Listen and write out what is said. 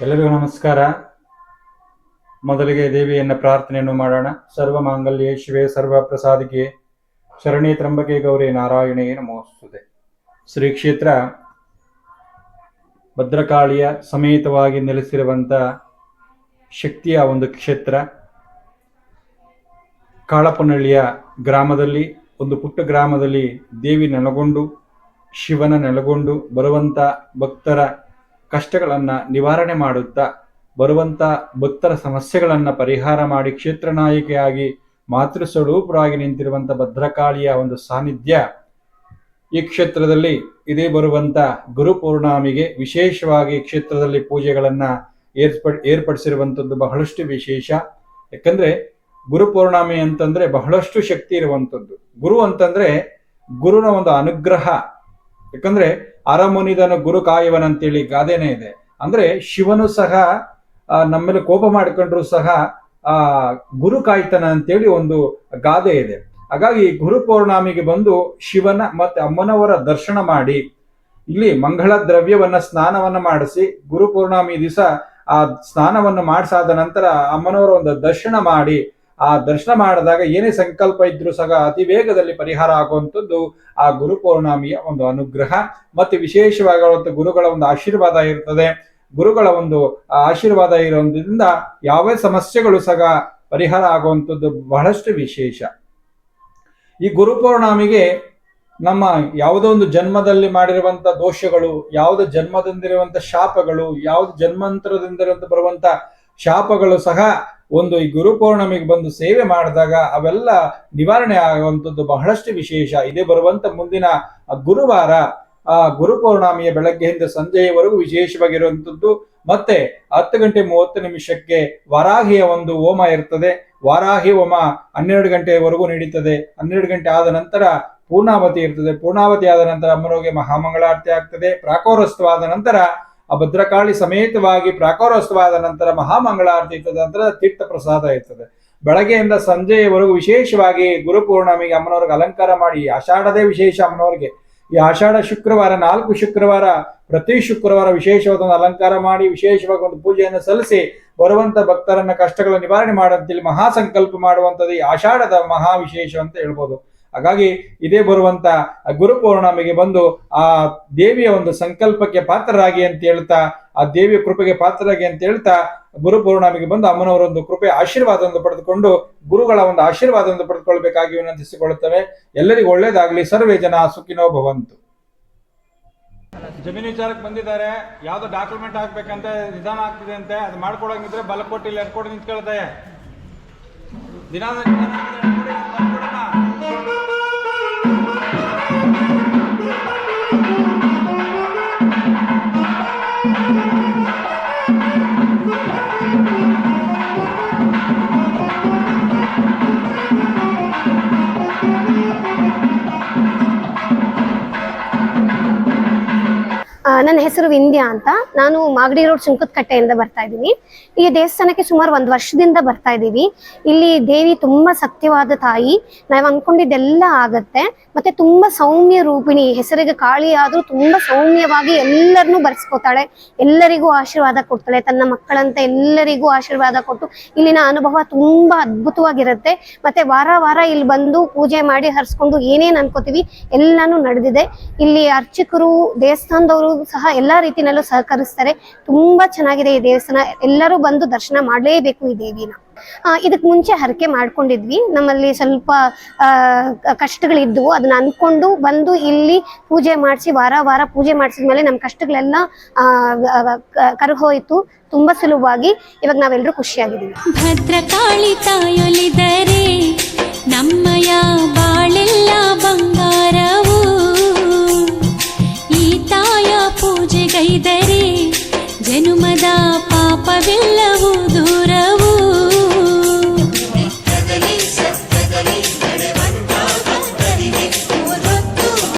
ಎಲ್ಲರಿಗೂ ನಮಸ್ಕಾರ. ಮೊದಲಿಗೆ ದೇವಿಯನ್ನ ಪ್ರಾರ್ಥನೆಯನ್ನು ಮಾಡೋಣ. ಸರ್ವ ಮಾಂಗಲ್ಯ ಶಿವೇ, ಸರ್ವ ಪ್ರಸಾದಿಗೆ ಶರಣಿ ತ್ರಂಬಕೆ ಗೌರಿ ನಾರಾಯಣೇ ನಮೋಸ್ತುತೆ. ಶ್ರೀ ಕ್ಷೇತ್ರ ಭದ್ರಕಾಳಿಯ ಸಮೇತವಾಗಿ ನೆಲೆಸಿರುವಂತ ಶಕ್ತಿಯ ಒಂದು ಕ್ಷೇತ್ರ. ಕಾಳಪ್ಪನಹಳ್ಳಿಯ ಗ್ರಾಮದಲ್ಲಿ, ಒಂದು ಪುಟ್ಟ ಗ್ರಾಮದಲ್ಲಿ ದೇವಿ ನೆಲೆಗೊಂಡು, ಶಿವನ ನೆಲೆಗೊಂಡು ಬರುವಂತ ಭಕ್ತರ ಕಷ್ಟಗಳನ್ನು ನಿವಾರಣೆ ಮಾಡುತ್ತಾ ಬರುವಂತ ಭಕ್ತರ ಸಮಸ್ಯೆಗಳನ್ನು ಪರಿಹಾರ ಮಾಡಿ ಕ್ಷೇತ್ರ ನಾಯಕಿಯಾಗಿ ಮಾತೃ ಸ್ವರೂಪರಾಗಿ ನಿಂತಿರುವಂಥ ಭದ್ರಕಾಳಿಯ ಒಂದು ಸಾನ್ನಿಧ್ಯ ಈ ಕ್ಷೇತ್ರದಲ್ಲಿ ಇದೇ ಬರುವಂತ ಗುರು ಪೌರ್ಣಮಿಗೆ ವಿಶೇಷವಾಗಿ ಕ್ಷೇತ್ರದಲ್ಲಿ ಪೂಜೆಗಳನ್ನು ಏರ್ಪ ಏರ್ಪಡಿಸಿರುವಂಥದ್ದು ಬಹಳಷ್ಟು ವಿಶೇಷ. ಯಾಕಂದ್ರೆ ಗುರುಪೂರ್ಣಾಮಿ ಅಂತಂದ್ರೆ ಬಹಳಷ್ಟು ಶಕ್ತಿ ಇರುವಂಥದ್ದು. ಗುರು ಅಂತಂದ್ರೆ ಗುರುನ ಒಂದು ಅನುಗ್ರಹ ಯಾಕಂದ್ರೆ ಅರಮುನಿದನು ಗುರು ಕಾಯುವನಂತೇಳಿ ಗಾದೆನೇ ಇದೆ. ಅಂದ್ರೆ ಶಿವನು ಸಹ ನಮ್ಮ ಮೇಲೆ ಕೋಪ ಮಾಡಿಕೊಂಡ್ರು ಸಹ, ಆ, ಗುರು ಕಾಯ್ತನ ಅಂತೇಳಿ ಒಂದು ಗಾದೆ ಇದೆ. ಹಾಗಾಗಿ ಗುರು ಪೌರ್ಣಮಿಗೆ ಬಂದು ಶಿವನ ಮತ್ತೆ ಅಮ್ಮನವರ ದರ್ಶನ ಮಾಡಿ, ಇಲ್ಲಿ ಮಂಗಳ ದ್ರವ್ಯವನ್ನ ಸ್ನಾನವನ್ನ ಮಾಡಿಸಿ, ಗುರು ಪೌರ್ಣಮಿ ದಿವಸ ಆ ಸ್ನಾನವನ್ನು ಮಾಡಿಸಾದ ನಂತರ ಅಮ್ಮನವರ ಒಂದು ದರ್ಶನ ಮಾಡಿ ಆ ದರ್ಶನ ಮಾಡಿದಾಗ ಏನೇ ಸಂಕಲ್ಪ ಇದ್ರೂ ಸಹ ಅತಿ ವೇಗದಲ್ಲಿ ಪರಿಹಾರ ಆಗುವಂಥದ್ದು ಆ ಗುರು ಪೌರ್ಣಮಿಯ ಒಂದು ಅನುಗ್ರಹ. ಮತ್ತೆ ವಿಶೇಷವಾಗಿರುವಂಥ ಗುರುಗಳ ಒಂದು ಆಶೀರ್ವಾದ ಇರ್ತದೆ. ಗುರುಗಳ ಒಂದು ಆಶೀರ್ವಾದ ಇರೋದ್ರಿಂದ ಯಾವ ಸಮಸ್ಯೆಗಳು ಸಹ ಪರಿಹಾರ ಆಗುವಂಥದ್ದು ಬಹಳಷ್ಟು ವಿಶೇಷ. ಈ ಗುರು ಪೌರ್ಣಮಿಗೆ ನಮ್ಮ ಯಾವುದೋ ಒಂದು ಜನ್ಮದಲ್ಲಿ ಮಾಡಿರುವಂತ ದೋಷಗಳು, ಯಾವುದೋ ಜನ್ಮದಿಂದಿರುವಂತ ಶಾಪಗಳು, ಯಾವ್ದು ಜನ್ಮಾಂತರದಿಂದಿರುವಂತ ಬರುವಂತ ಶಾಪಗಳು ಸಹ ಒಂದು ಈ ಗುರು ಪೌರ್ಣಮಿಗೆ ಬಂದು ಸೇವೆ ಮಾಡಿದಾಗ ಅವೆಲ್ಲ ನಿವಾರಣೆ ಆಗುವಂಥದ್ದು ಬಹಳಷ್ಟು ವಿಶೇಷ. ಇದೇ ಬರುವಂತ ಮುಂದಿನ ಗುರುವಾರ, ಆ ಗುರು ಪೌರ್ಣಮಿಯ ಬೆಳಗ್ಗೆಯಿಂದ ಸಂಜೆಯವರೆಗೂ ವಿಶೇಷವಾಗಿರುವಂಥದ್ದು. ಮತ್ತೆ ಹತ್ತು ಗಂಟೆ ಮೂವತ್ತು ನಿಮಿಷಕ್ಕೆ ವರಾಹಿಯ ಒಂದು ಹೋಮ ಇರ್ತದೆ. ವಾರಾಹಿ ಹೋಮ ಹನ್ನೆರಡು ಗಂಟೆವರೆಗೂ ನಡೀತದೆ. ಹನ್ನೆರಡು ಗಂಟೆ ಆದ ನಂತರ ಪೂರ್ಣಾವತಿ ಇರ್ತದೆ. ಪೂರ್ಣಾವತಿ ಆದ ನಂತರ ಅಮ್ಮನವರಿಗೆ ಮಹಾಮಂಗಳಾರತಿ ಆಗ್ತದೆ. ಪ್ರಾಕೋರಸ್ತವಾದ ನಂತರ ಆ ಭದ್ರಕಾಳಿ ಸಮೇತವಾಗಿ ಪ್ರಾಕಾರೋತ್ಸವಾದ ನಂತರ ಮಹಾಮಂಗಳಾರತಿ ಇರ್ತದೆ ನಂತರ ತೀರ್ಥ ಪ್ರಸಾದ ಇರ್ತದೆ. ಬೆಳಗ್ಗೆಯಿಂದ ಸಂಜೆಯವರೆಗೂ ವಿಶೇಷವಾಗಿ ಗುರುಪೂರ್ಣಮಿಗೆ ಅಮ್ಮನವ್ರಿಗೆ ಅಲಂಕಾರ ಮಾಡಿ ಆಷಾಢದೇ ವಿಶೇಷ ಅಮ್ಮನವ್ರಿಗೆ. ಈ ಆಷಾಢ ಶುಕ್ರವಾರ, ನಾಲ್ಕು ಶುಕ್ರವಾರ, ಪ್ರತಿ ಶುಕ್ರವಾರ ವಿಶೇಷವಾದ ಒಂದು ಅಲಂಕಾರ ಮಾಡಿ, ವಿಶೇಷವಾಗಿ ಒಂದು ಪೂಜೆಯನ್ನು ಸಲ್ಲಿಸಿ, ಬರುವಂತ ಭಕ್ತರನ್ನ ಕಷ್ಟಗಳ ನಿವಾರಣೆ ಮಹಾ ಸಂಕಲ್ಪ ಮಾಡುವಂಥದ್ದು ಈ ಆಷಾಢದ ಮಹಾ ವಿಶೇಷ ಅಂತ ಹೇಳ್ಬೋದು. ಹಾಗಾಗಿ ಇದೇ ಬರುವಂತ ಗುರು ಬಂದು ಆ ದೇವಿಯ ಒಂದು ಸಂಕಲ್ಪಕ್ಕೆ ಪಾತ್ರರಾಗಿ ಅಂತ ಹೇಳ್ತಾ, ಆ ದೇವಿಯ ಕೃಪೆಗೆ ಪಾತ್ರರಾಗಿ ಅಂತ ಹೇಳ್ತಾ ಗುರು ಬಂದು ಅಮ್ಮನವರ ಒಂದು ಕೃಪೆ, ಆಶೀರ್ವಾದವನ್ನು ಪಡೆದುಕೊಂಡು ಗುರುಗಳ ಒಂದು ಆಶೀರ್ವಾದವನ್ನು ಪಡೆದುಕೊಳ್ಬೇಕಾಗಿ ವಿನಂತಿಸಿಕೊಳ್ಳುತ್ತವೆ. ಎಲ್ಲರಿಗೂ ಒಳ್ಳೇದಾಗಲಿ ಸರ್ವೇ ಜನ ಸುಖಿನೋ ಭವಂತು. ಜಮೀನು ವಿಚಾರಕ್ಕೆ ಬಂದಿದ್ದಾರೆ. ಯಾವ್ದೋ ಡಾಕ್ಯುಮೆಂಟ್ ಹಾಕ್ಬೇಕಂತ, ನಿಧಾನ ಆಗ್ತಿದೆ ಅಂತೆ. ಅದು ಮಾಡ್ಕೊಡಂಗಿದ್ರೆ ಬಲ ಕೊಟ್ಟು ಇಲ್ಲಿ ಎರ್ಕೊಂಡು ನಿಂತ್ಕೊಳ್ತೆ ದಿನ ಆ, ನನ್ನ ಹೆಸರು ವಿಂದ್ಯಾ ಅಂತ. ನಾನು ಮಾಗಡಿ ರೋಡ್ ಸುಂಕದಕಟ್ಟೆಯಿಂದ ಬರ್ತಾ ಇದ್ದೀನಿ. ಈ ದೇವಸ್ಥಾನಕ್ಕೆ ಸುಮಾರು ಒಂದು ವರ್ಷದಿಂದ ಬರ್ತಾ ಇದ್ದೀವಿ. ಇಲ್ಲಿ ದೇವಿ ತುಂಬಾ ಸತ್ಯವಾದ ತಾಯಿ. ನಾವು ಅನ್ಕೊಂಡಿದ್ದೆಲ್ಲ ಆಗತ್ತೆ. ಮತ್ತೆ ತುಂಬಾ ಸೌಮ್ಯ ರೂಪಿಣಿ, ಹೆಸರಿಗೆ ಕಾಳಿ ಆದ್ರೂ ತುಂಬಾ ಸೌಮ್ಯವಾಗಿ ಎಲ್ಲರನ್ನೂ ಬರ್ಸ್ಕೊತಾಳೆ. ಎಲ್ಲರಿಗೂ ಆಶೀರ್ವಾದ ಕೊಡ್ತಾಳೆ. ತನ್ನ ಮಕ್ಕಳಂತೆ ಎಲ್ಲರಿಗೂ ಆಶೀರ್ವಾದ ಕೊಟ್ಟು ಇಲ್ಲಿನ ಅನುಭವ ತುಂಬಾ ಅದ್ಭುತವಾಗಿರುತ್ತೆ. ಮತ್ತೆ ವಾರ ವಾರ ಇಲ್ಲಿ ಬಂದು ಪೂಜೆ ಮಾಡಿ ಹರಿಸ್ಕೊಂಡು ಏನೇನ್ ಅನ್ಕೋತೀವಿ ಎಲ್ಲಾನು ನಡೆದಿದೆ. ಇಲ್ಲಿ ಅರ್ಚಕರು, ದೇವಸ್ಥಾನದವರು ಸಹ ಎಲ್ಲಾ ರೀತಿನಲ್ಲೂ ಸಹಕರಿಸ್ತಾರೆ. ತುಂಬಾ ಚೆನ್ನಾಗಿದೆ ಈ ದೇವಸ್ಥಾನ. ಎಲ್ಲರೂ ಬಂದು ದರ್ಶನ ಮಾಡಲೇಬೇಕು ಈ ದೇವಿನ. ಇದಕ್ ಮುಂಚೆ ಹರಕೆ ಮಾಡ್ಕೊಂಡಿದ್ವಿ. ನಮ್ಮಲ್ಲಿ ಸ್ವಲ್ಪ ಕಷ್ಟಗಳಿದ್ವು. ಅದನ್ನ ಅನ್ಕೊಂಡು ಬಂದು ಇಲ್ಲಿ ಪೂಜೆ ಮಾಡಿಸಿ ವಾರ ವಾರ ಪೂಜೆ ಮಾಡಿಸಿದ್ಮೇಲೆ ನಮ್ಮ ಕಷ್ಟಗಳೆಲ್ಲ ಆ, ಕ- ಕರಗೋಯ್ತು ತುಂಬಾ ಸುಲಭವಾಗಿ ಇವಾಗ ನಾವೆಲ್ಲರೂ ಖುಷಿಯಾಗಿದ್ದೀವಿ. ಭದ್ರಕಾಳಿ ತಾಯೊಲಿದರೆ ನಮ್ಮಯ ಬಾಳೆಲ್ಲ de